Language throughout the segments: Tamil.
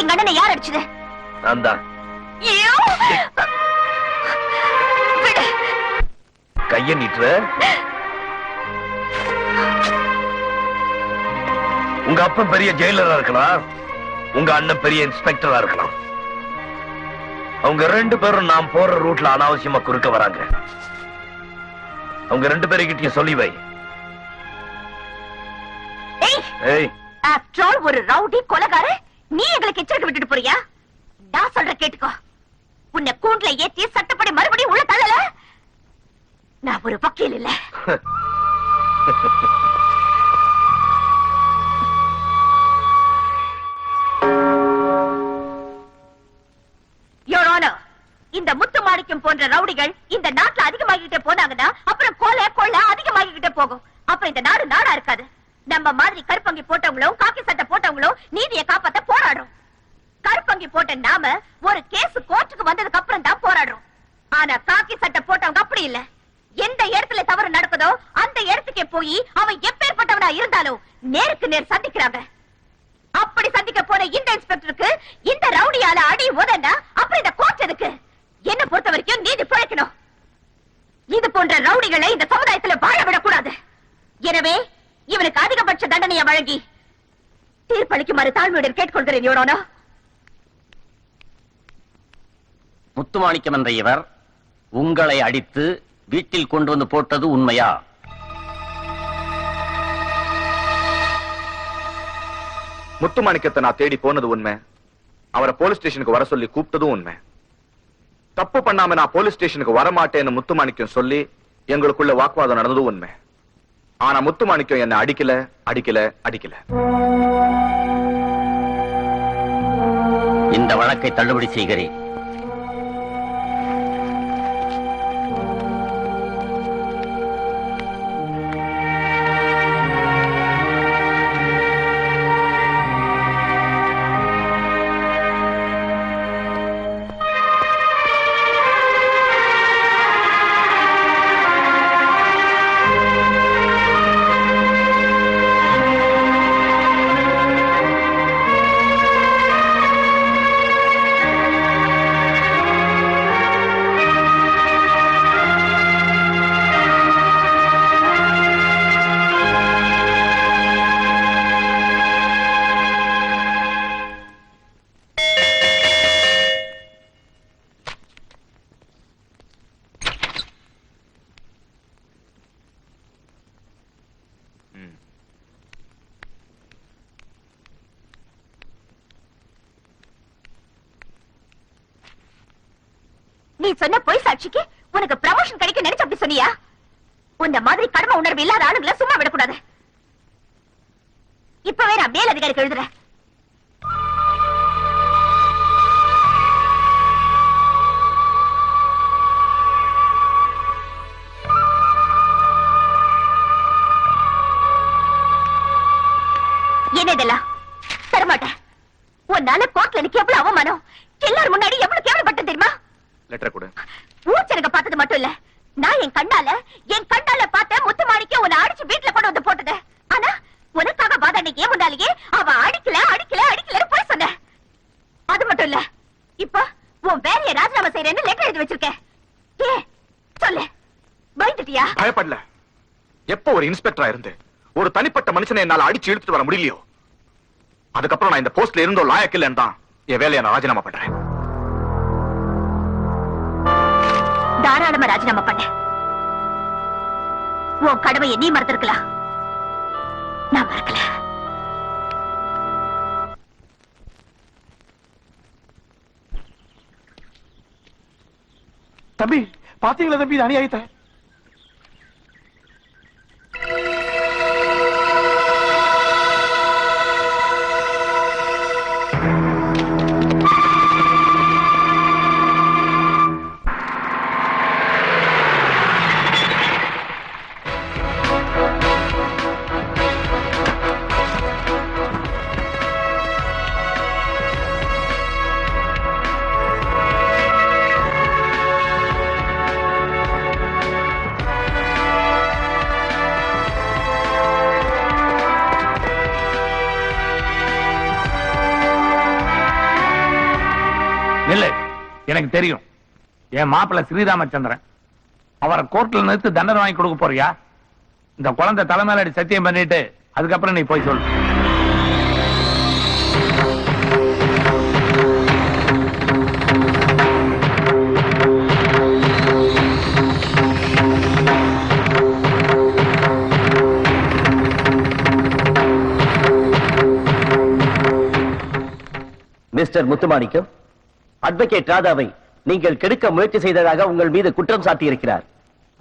எங்க அண்ணனை யார் அடிச்சது? நான் தான் கைய நீட்டுற. உங்க அப்பன் பெரிய ஜெயிலரா இருக்கலாம். உங்க அண்ணன் பெரிய இன்ஸ்பெக்டரா இருக்கலாம். அவங்க ரெண்டு பேரும் நாம் போற ரூட்ல அனாவசியமா குறுக்க வராங்க. அவங்க ரெண்டு பேருக்கிட்டயும் சொல்லி வை. ஏய் ஆஃப்டர் ஒரு ரவுடி கொலகார நீ எங்களை எச்சரிக்கை விட்டுட்டு போறியா? நான் சொல்ற கேட்டுக்கோ. உன்னை கூண்டுல ஏத்தி சட்டப்படி மறுபடியும் உள்ள தள்ளல. நான் ஒரு வக்கீல் இல்ல. இந்த முத்து மாணிக்கம் போன்ற ரவுடிகள் இந்த நாட்டுல அதிகமாகிட்டே போனாங்கன்னா அப்புறம் கொலை கொள்ள அதிகமாகிக்கிட்டே போகும். அப்புறம் இந்த நாடு நாடா இருக்காது. நம்ம மாதிரி கருப்பங்கி போட்டவங்களும் நீதியை காப்பாத்த போராடுறோம் கருப்பங்கி போட்ட நாம ஒரு கேஸ் கோர்ட்டுக்கு வந்ததுக்கு அப்புறம் தான் போராடுறோம். ஆனா காக்கி சட்டை போட்டவங்க அப்படி இல்ல. எந்த இடத்துல தவறு நடக்குதோ அந்த இடத்துக்கே போய் அவன் எப்பேற்பட்டவனா இருந்தாலும் நேருக்கு நேர் சந்திக்கிறாங்க. அப்படி சந்திக்க போன இந்த இன்ஸ்பெக்டருக்கு இந்த ரவுடியால அடி உதன்னா அப்புறம் இந்த கோர்ட் எதுக்கு? என்ன பொறுத்த வரைக்கும் நீதி பிழைக்கணும். இது போன்ற ரவுடிகளை இந்த சமுதாயத்துல வாழ விடக்கூடாது. எனவே இவனுக்கு அதிகபட்ச தண்டனையை வழங்கி தீர்ப்பளிக்குமாறு தாழ்மையுடன் கேட்டுக்கொள்கிறேன் யோரோனா முத்துமாணிக்கம் என்ற இவர் உங்களை அடித்து வீட்டில் கொண்டு வந்து போட்டது உண்மையா? முத்துமாணிக்கத்தை நான் தேடி போனது உண்மை. அவரை போலீஸ் ஸ்டேஷனுக்கு வர சொல்லி கூப்பிட்டதும் உண்மை. தப்பு பண்ணாம நான் போலீஸ் ஸ்டேஷனுக்கு வரமாட்டேன்னு முத்துமாணிக்கம் சொல்லி எங்களுக்குள்ள வாக்குவாதம் நடந்ததும் உண்மை. ஆனா முத்துமாணிக்கம் என்ன அடிக்கல அடிக்கல அடிக்கல. இந்த வழக்கை தள்ளுபடி செய்கிறேன். நீ சொன்ன பொய் சாட்சிக்கு உனக்கு ப்ரமோஷன் கிடைக்க நினைச்சு அப்படி சொன்னியா? உன்ன மாதிரி கடமை உணர்வு இல்லாத ஆளுங்களை சும்மா விடக்கூடாது. இப்பவே நான் மேல் அதிகாரிக்கு எழுதுறேன். என்ன இதெல்லாம்? தரமாட்டேன். உன்னால கோர்ட்ல எனக்கு எவ்வளவு அவமானம்? எல்லாரும் முன்னாடி எவ்வளவு கேவலப்பட்டேன் தெரியுமா? லெட்டர் கொடு. ஊச்சனுக்கு பார்த்தது மட்டும் இல்ல. நான் என் கண்ணால என் கண்ணால பார்த்த முத்து மாணிக்க உன்னை அடிச்சு வீட்டுல கொண்டு வந்து போட்டது. ஆனா உனக்காக வாதாடிக்கே முன்னாலேயே? அவ அடிக்கல அடிக்கல அடிக்கல போய் சொன்ன. அது மட்டும் இல்ல. இப்ப உன் வேலையை ராஜினாமா செய்யறேன்னு லெட்டர் எழுதி வச்சிருக்க ஏ சொல்லு. பயந்துட்டியா? பயப்படல. எப்ப ஒரு இன்ஸ்பெக்டரா இருந்து ஒரு தனிப்பட்ட மனுஷனை என்னால அடிச்சு இழுத்துட்டு வர முடியலையோ? அதுக்கப்புறம் நான் இந்த போஸ்ட்ல இருந்தோ லாயக்கில்லன்னு தான் என் வேலையை நான் ராஜினாமா பண்றேன். தாராளமா ராஜினாமா பண்ண. உன் கடமையை நீ மறந்திருக்கலாம். நான் மறக்கல. தம்பி பாத்தீங்களா தம்பி? இது அநியாயத்தை. எனக்கு தெரியும். என் மாப்பிள்ளை ஸ்ரீராமச்சந்திரன். அவரை கோர்ட்ல நிறுத்து தண்டனை வாங்கி கொடுக்க போறியா? இந்த குழந்தை தலைமையில சத்தியம் பண்ணிட்டு அதுக்கப்புறம் நீ போய் சொல்லு. மிஸ்டர் முத்துமாணிக்கம் அட்வொகேட் ராதாவை நீங்கள் கெடுக்க முயற்சி செய்ததாக உங்கள் மீது குற்றம் சாட்டியிருக்கிறார்.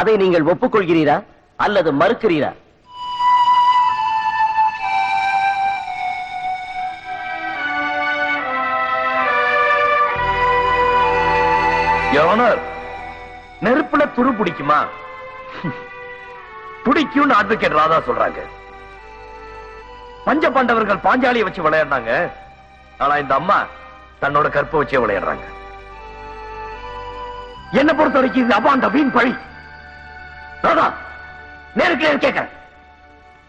அதை நீங்கள் ஒப்புக்கொள்கிறீரா? அல்லது மறுக்கிறீரா? நெருப்புல துரு பிடிக்குமா? பிடிக்கும்னு அட்வொகேட் ராதா சொல்றாங்க. பஞ்ச பாண்டவர்கள் பாஞ்சாலியை வச்சு விளையாடினாங்க. ஆனா இந்த அம்மா தன்னோட கற்பை வச்சே விளையாடுறாங்க. என்ன பொறுத்த வரைக்கும் இது அபாண்ட வீண் பழி. நேருக்கு நேர் கேட்கிறேன்.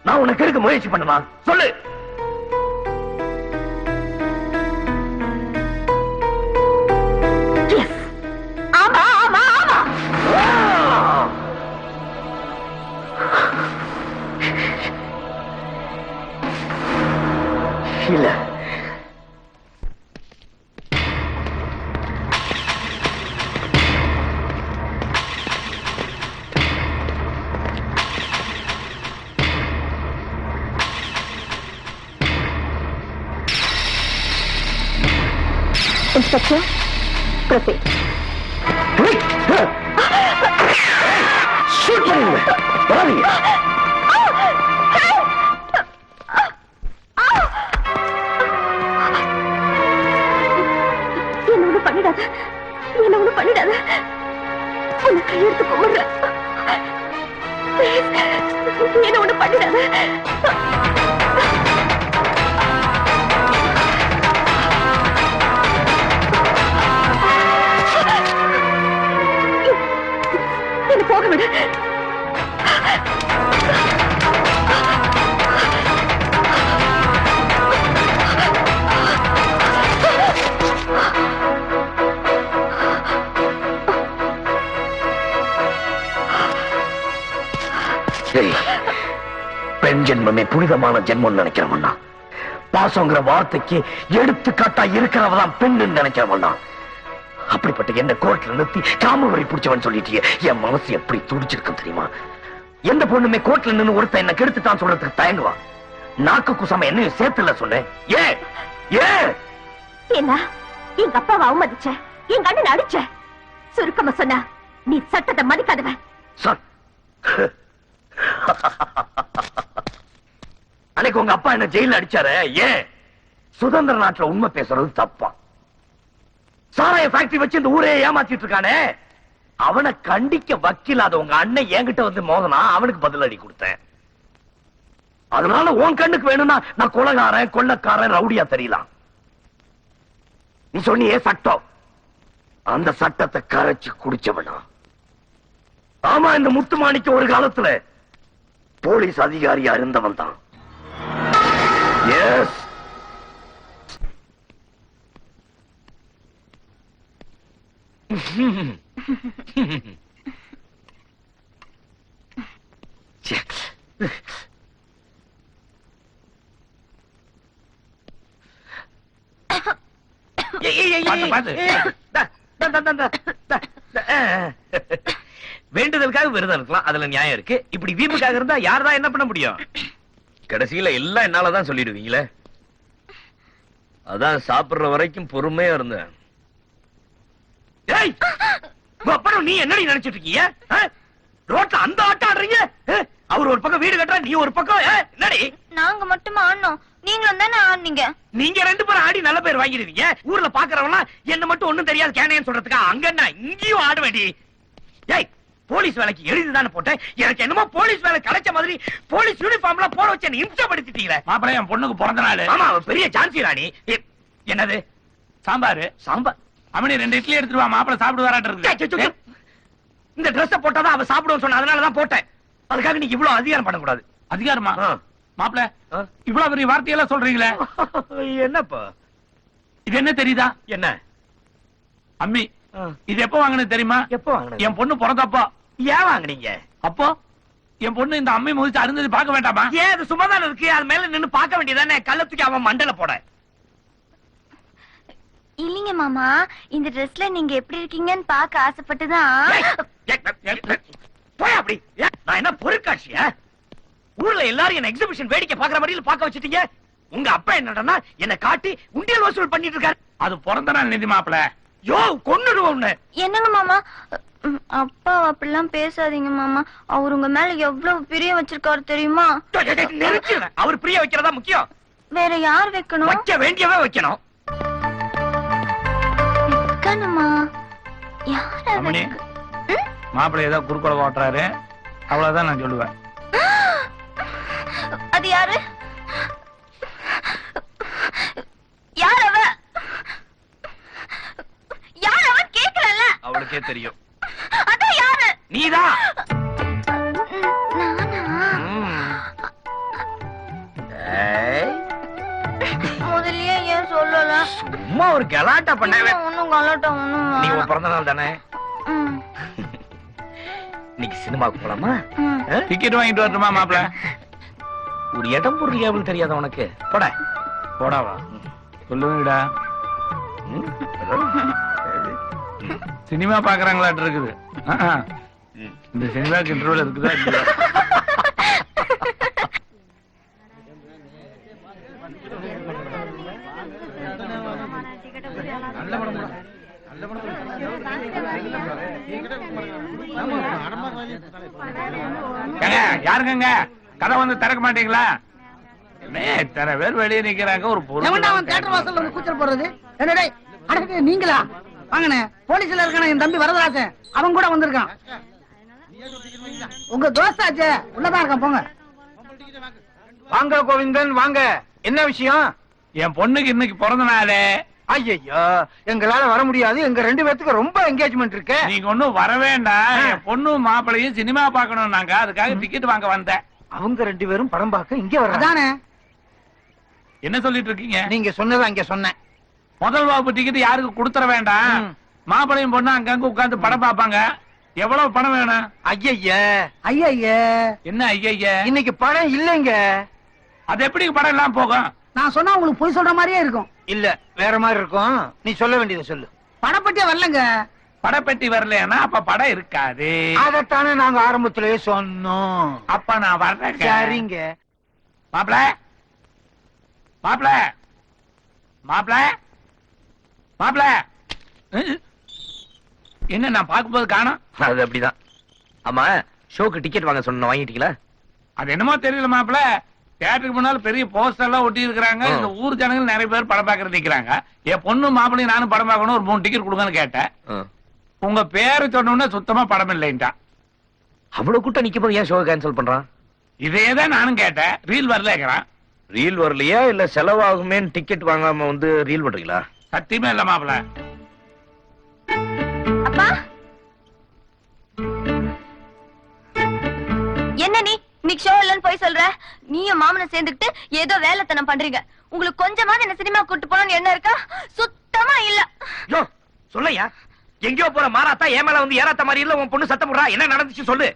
நான் உனக்கு இருக்க முயற்சி பண்ணனா? சொல்லு. இல்ல. என்ன ஒண்ணு பண்ணிடாத. உன்னை கையெடுத்து கும்பிடுறேன் என்ன ஒண்ணு பண்ணிடாத. பெண் ஜென்மமே புனிதமான ஜென்மம் நினைக்கிறவனா பாசங்கிற வார்த்தைக்கு எடுத்துக்காட்டா இருக்கிறவ தான் பெண்ணு நினைக்கிறவனா அப்படிப்பட்ட என்ன கோர்ட்ல நிறுத்தி காமவரி பிடிச்சவன் சொல்லிட்டியே என் மனசு எப்படி துடிச்சிருக்கும் தெரியுமா? எந்த பொண்ணுமே கோர்ட்ல நின்னு ஒருத்தன் என்ன கெடுத்துட்டான் சொல்றதுக்கு தயங்குவான் நாக்கு குசாம என்னையும் சேர்த்துல சொன்னேன். ஏ ஏ! என்ன எங்க அப்பாவை அவமதிச்ச எங்க அண்ணன் அடிச்ச. சுருக்கமா சொன்னா நீ சட்டத்தை மதிக்காதவன் சார் அன்னைக்கு உங்க அப்பா என்ன ஜெயில அடிச்சாரு? ஏன்? சுதந்திர நாட்டுல உண்மை பேசுறது தப்பா. சாராய ஃபேக்டரி வச்சு இந்த ஊரே ஏமாத்திட்டு இருக்கானே? அவனை கண்டிக்க வக்கீலாத உங்க அண்ணன் என்கிட்ட வந்து மோதனா? அவனுக்கு பதிலடி கொடுத்தேன். அதனால உன் கண்ணுக்கு வேணும்னா நான் கொலகாரன் கொள்ளக்காரன் ரவுடியா தெரியலாம். நீ சொன்னியே சட்டம். அந்த சட்டத்தை கரைச்சு குடிச்சவனா? ஆமா இந்த முத்துமாணிக்க ஒரு காலத்துல போலீஸ் அதிகாரியா இருந்தவன் தான் எஸ். வேண்டுதலுக்காக விரதம் இருக்கலாம் அதுல நியாயம் இருக்கு. இப்படி வீம்புக்காக இருந்தா யார் தான் என்ன பண்ண முடியும்? கடைசியில எல்லாம் என்னாலதான் சொல்லிடுவீங்களே? அதான் சாப்பிடுற வரைக்கும் பொறுமையா இருந்தேன். அப்புறம் நீ என்னடி நினைச்சிட்டு இருக்கீங்க? ரோட்ல அந்த ஆட்டம் ஆடுறீங்க? அவர் ஒரு பக்கம் வீடு கட்டுறா நீ ஒரு பக்கம்? என்னடி? நாங்க மட்டுமா ஆடணும்? நீங்களும் தானே ஆடுனீங்க? நீங்க ரெண்டு பேரும் ஆடி நல்ல பேர் வாங்கிடுவீங்க. ஊர்ல பாக்குறவங்க என்ன மட்டும் ஒண்ணும் தெரியாது கேனையன்னு சொல்றதுக்கா? அங்க என்ன? இங்கேயும் ஆட வேண்டி ஏய்! போலீஸ் வேலைக்கு எழுதிதானே போட்டேன்? எனக்கு என்னமோ போலீஸ் வேலை கிடைச்ச மாதிரி போலீஸ் யூனிஃபார்ம்ல போட வச்சு என்ன இம்சப்படுத்திட்டீங்களே. மாப்பிள்ளை என் பொண்ணுக்கு பிறந்த நாள். ஆமா அவ பெரிய ஜான்சி ராணி. என்னது? சாம்பாரு. சாம்பார். அம்மனி ரெண்டு இட்லி எடுத்துட்டு வா மாப்பிள்ளை சாப்பிட்டு வராட்டு இந்த ட்ரெஸ் போட்டாதான் அவ சாப்பிடுவோம் சொன்ன அதனாலதான் போட்டேன். அதுக்காக நீங்க இவ்வளவு அதிகாரம் பண்ணக்கூடாது. அதிகாரமா. மாப்பிள்ள. இவ்வளவு பெரிய வார்த்தையெல்லாம் சொல்றீங்களே? என்னப்பா? இது என்ன தெரியுதா? என்ன? அம்மி இது எப்ப வாங்கினது தெரியுமா? எப்போ வாங்கினது? என் பொண்ணு பிறந்தப்போ. ஏன் வாங்குனீங்க? அப்போ என் பொண்ணு இந்த அம்மை முதிச்சு அருந்தது பார்க்க வேண்டாமா? ஏன் அது சும்மா தானே இருக்கு. அது மேல நின்னு பார்க்க வேண்டியதானே கள்ள தூக்கி அவன் மண்டல போட. இல்லைங்க மாமா இந்த ட்ரெஸ்ல நீங்க எப்படி இருக்கீங்கன்னு பார்க்க ஆசைப்பட்டுதான். போய் அப்படி. நான் என்ன பொருட்காட்சியா ஊர்ல எல்லாரும் என்ன எக்ஸிபிஷன் வேடிக்கை பாக்குற மாதிரி பார்க்க வச்சிட்டீங்க. உங்க அப்பா என்னடா என்ன காட்டி உண்டியல் வசூல் பண்ணிட்டு இருக்காரு. அது பிறந்த நாள் நிதி மாப்பிள. யோ கொன்னுடுவோம் உன்னை. என்னங்க மாமா? அப்பா அப்படிலாம் பேசாதீங்க மாமா. அவர் உங்க மேல எவ்வளவு பிரிய வச்சிருக்காரு தெரியுமா. அவர் பிரிய வைக்கிறதா முக்கியம்? வேற யார் வைக்கணும்? வைக்க வேண்டியவே வைக்கணும். வைக்கணுமா? யார? மாப்பிள்ளை ஏதோ குறுக்கோல ஓட்டுறாரு. அவ்வளவுதான் நான் சொல்லுவேன். அது யார்? கலாட்டா பண்ணவே ஒண்ணும் கலட்டம் ஒண்ணும் நீ. உன் பிறந்த நாள் தானே? இன்னைக்கு சினிமாவுக்கு போலாமா? டிக்கெட் வாங்கிட்டு வரட்டுமா மாப்பிள? ஒரு இடம் பொருள் ஏவல் தெரியாத உனக்கு? போட. போடாவா சொல்லுங்கடா. சினிமா பாக்குறாங்களாட்டு இருக்குது. இந்த சினிமாக்கு இன்டர்வல் இருக்குதா யாருங்கங்க கதை வந்து திறக்க மாட்டீங்களா? என்ன இத்தனை பேர் வெளியே நிக்கிறாங்க ஒரு அவன் பொருள் தேட்டர் வாசல்ல வந்து கூச்சல் போடுறது? என்னடே அடக்கே நீங்களா? வாங்கண்ணே போலீஸ்ல இருக்கான என் தம்பி வரதராசன் அவன் கூட வந்திருக்கான். உங்க தோஸ்தாச்சே உள்ளதான் இருக்கான் போங்க. வாங்க கோவிந்தன் வாங்க. என்ன விஷயம்? என் பொண்ணுக்கு இன்னைக்கு பிறந்த நாளே. ஐயோ எங்களால வர முடியாது. எங்க ரெண்டு பேத்துக்கு ரொம்ப என்கேஜ்மெண்ட் இருக்கு. நீங்க ஒண்ணும் வர வேண்டாம் என் பொண்ணும் மாப்பிளையும் சினிமா பார்க்கணும் நாங்க அதுக்காக டிக்கெட் வாங்க வந்தேன். அவங்க ரெண்டு பேரும் படம் பார்க்க இங்க வர்றாங்க. அதானே? என்ன சொல்லிட்டு இருக்கீங்க? நீங்க சொன்னதை அங்க சொன்னேன். முதல் வகுப்பு டிக்கெட் யாருக்கு கொடுத்துற வேண்டாம். மாப்பிளையும் பொண்ணு அங்கங்க உட்கார்ந்து படம் பார்ப்பாங்க. எவ்வளவு பணம் வேணும்? ஐயய்ய ஐயா என்ன ஐயா இன்னைக்கு படம் இல்லைங்க. அது எப்படி படம் எல்லாம் போகும்? நான் சொன்னா உங்களுக்கு பொய் சொல்ற மாதிரியே இருக்கும். இல்ல வேற மாதிரி இருக்கும். நீ சொல்ல வேண்டியதை சொல்லு. படப்பட்டியே வரலங்க. படப்பெட்டி வரலைன்னா அப்ப படம் இருக்காது. அதத்தானே நாங்க ஆரம்பத்திலேயே சொன்னோம். அப்ப நான் வர்றேன் சரிங்க. மாப்பிள மாப்பிள மாப்பிள மாப்பிள. என்ன நான் பார்க்கும்போது காணோம்? அது அப்படிதான். ஆமா ஷோக்கு டிக்கெட் வாங்க சொன்ன வாங்கிட்டீங்களா? அது என்னமோ தெரியல மாப்பிள தியேட்டருக்கு முன்னால பெரிய போஸ்டர் எல்லாம் ஒட்டி இருக்காங்க ஆ. இந்த ஊர் ஜனங்கள் நிறைய பேர் படம் பார்க்கறது நிக்கிறாங்க. என் பொண்ணு மாப்பிளையும் நானும் படம் பார்க்கணும் ஒரு மூணு டிக்கெட் கொடுங்கன்னு கேட்டேன். உங்க பேரு சொன்ன உடனே சுத்தமா படம் இல்லைன்ட்டான். அவ்வளவு கூட்டம் நிக்கும் போது ஏன் ஷோ கேன்சல் பண்றான்? இதே தான் நானும் கேட்டேன். ரீல் வரலேங்கிறான் ரீல் வரலையா? இல்ல செலவாகுமே டிக்கெட் வாங்காம வந்து ரீல் பண்றீங்களா? சத்தியமே இல்ல மாப்பிள ஷோ இல்லன்னு போய் சொல்ற? நீயும் மாமனும் சேர்ந்துக்கிட்டு ஏதோ வேலைத்தனம் பண்றீங்க. உங்களுக்கு கொஞ்சமாவது என்ன சினிமா கூட்டு போகணும்னு என்ன இருக்கா? சுத்தமா இல்ல. யோ சொல்லையா? எங்கேயோ போற மாறாத்தா ஏன் மேல வந்து ஏறாத்த மாதிரி இல்ல உன் பொண்ணு சத்தம் போடுறா? என்ன நடந்துச்சு சொல்லு.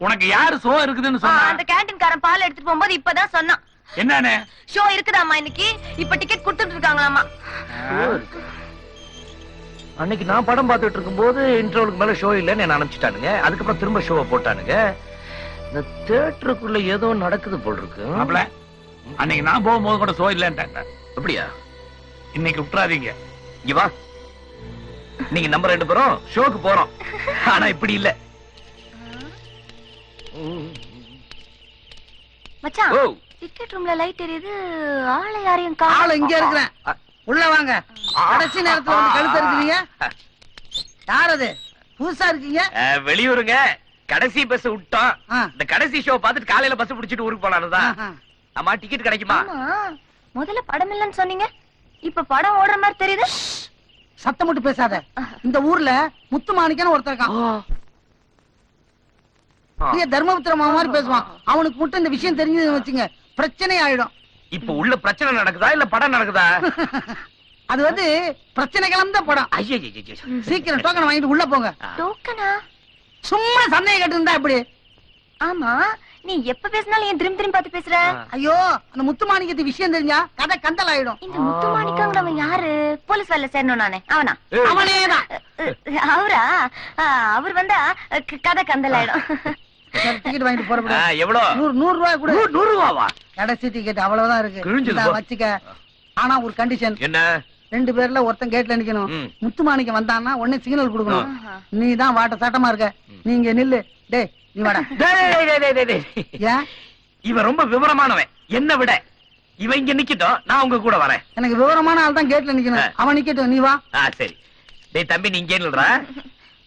உனக்கு யாரு சோ இருக்குதுன்னு சொன்னா? அந்த கேண்டீன்காரன் பால் எடுத்துட்டு போகும்போது இப்பதான் சொன்னான். என்னன்னு? ஷோ இருக்குதாம்மா இன்னைக்கு? இப்ப டிக்கெட் கொடுத்துட்டு இருக்காங்களாமா அன்னைக்கு நான் படம் பார்த்துட்டு இருக்கும்போது இன்டர்வலுக்கு மேல ஷோ இல்லைன்னு என்ன அனுப்பிச்சிட்டானுங்க. அதுக்கப்புறம் திரும்ப ஷோவை போட்டானுங்க. இந்த தியேட்டருக்குள்ள ஏதோ நடக்குது போல் இருக்கு மாப்பிள அன்னைக்கு நான் போகும்போது கூட சோ இல்லன்ட்டாங்க அப்படியா? இன்னைக்கு விட்டுறாதீங்க. இங்க வா. நீங்க நம்ம ரெண்டு பேரும் ஷோக்கு போறோம். ஆனா இப்படி இல்ல. மச்சான் ஓ. டிக்கெட் ரூம்ல லைட் எரியுது. ஆளை யாரையும் ஆளு இங்க இருக்கிறேன். உள்ள வாங்க. கடைசி நேரத்துல வந்து கழுத்து இருக்கிறீங்க யார் அது? புதுசா இருக்கீங்க? வெளியூருங்க. கடைசி பஸ் விட்டோம். இந்த கடைசி ஷோ பார்த்துட்டு காலையில பஸ் பிடிச்சிட்டு ஊருக்கு போலான்னுதான் ஆஹா. ஆமா டிக்கெட் கிடைக்குமா? முதல்ல படம் இல்லைன்னு சொன்னீங்க. இப்ப படம் ஓடுற மாதிரி தெரியுது. சத்தம் மட்டும் பேசாத. இந்த ஊர்ல முத்து மாணிக்கன்னு ஒருத்தர் இருக்கான். தர்மபுத்திர மாமா மாதிரி பேசுவான். அவனுக்கு மட்டும் இந்த விஷயம் தெரிஞ்சதுன்னு வச்சுங்க பிரச்சனை ஆயிடும். இப்ப உள்ள பிரச்சனை நடக்குதா இல்ல படம் நடக்குதா? அது வந்து பிரச்சனை கலந்த படம். ஐயோ சீக்கிரம் டோக்கன் வாங்கிட்டு உள்ள போங்க. டோக்கனா சும்மா சந்தேகம் கேட்டு இருந்தா இப்படி ஆமா நீ எப்ப பேசினாலும் ஏன் திரும்பி திரும்பி பார்த்து பேசுற? ஐயோ அந்த முத்துமாணிக்கத்து விஷயம் தெரிஞ்சா கதை கந்தல் ஆயிடும் இந்த முத்து மாணிக்கங்கிறவன் யாரு? போலீஸ் வேலை சேரணும் நானே. அவனா? அவனேதான். அவரா? அவர் வந்தா கதை கந்தலாயிடும். டிக்கெட் வாங்கிட்டு போறப்பட எவ்வளவு நூறு நூறு ரூபாய் கூட. நூறு- ரூபாவா? கடைசி டிக்கெட் அவ்வளவுதான் இருக்கு. வச்சுக்க. ஆனா ஒரு கண்டிஷன் என்ன? ரெண்டு பேர்ல ஒருத்தன் கேட்ல நிக்கணும். ம். முத்துமாணிக்கம் வந்தான்னா உடனே சிக்னல் கொடுக்கணும். நீ தான் வாட்ட சட்டமா இருக்க. நீங்க நில்லு. டேய் நீ வாடா. டேய், டேய், டேய், டேய், டேய். ஏன்? இவன் ரொம்ப விவரமானவன். என்ன விட. இவன் இங்க நிக்கட்டும். நான் உங்க கூட வரேன். எனக்கு விவரமான ஆள் தான் கேட்ல நிக்கணும். அவன் நிக்கட்டும். நீ வா. சரி. டேய் தம்பி நீ இங்கே நில்றா.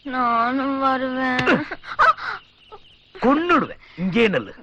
நானும் வருவேன். கொன்னுடுவேன். இங்கே நில்லு.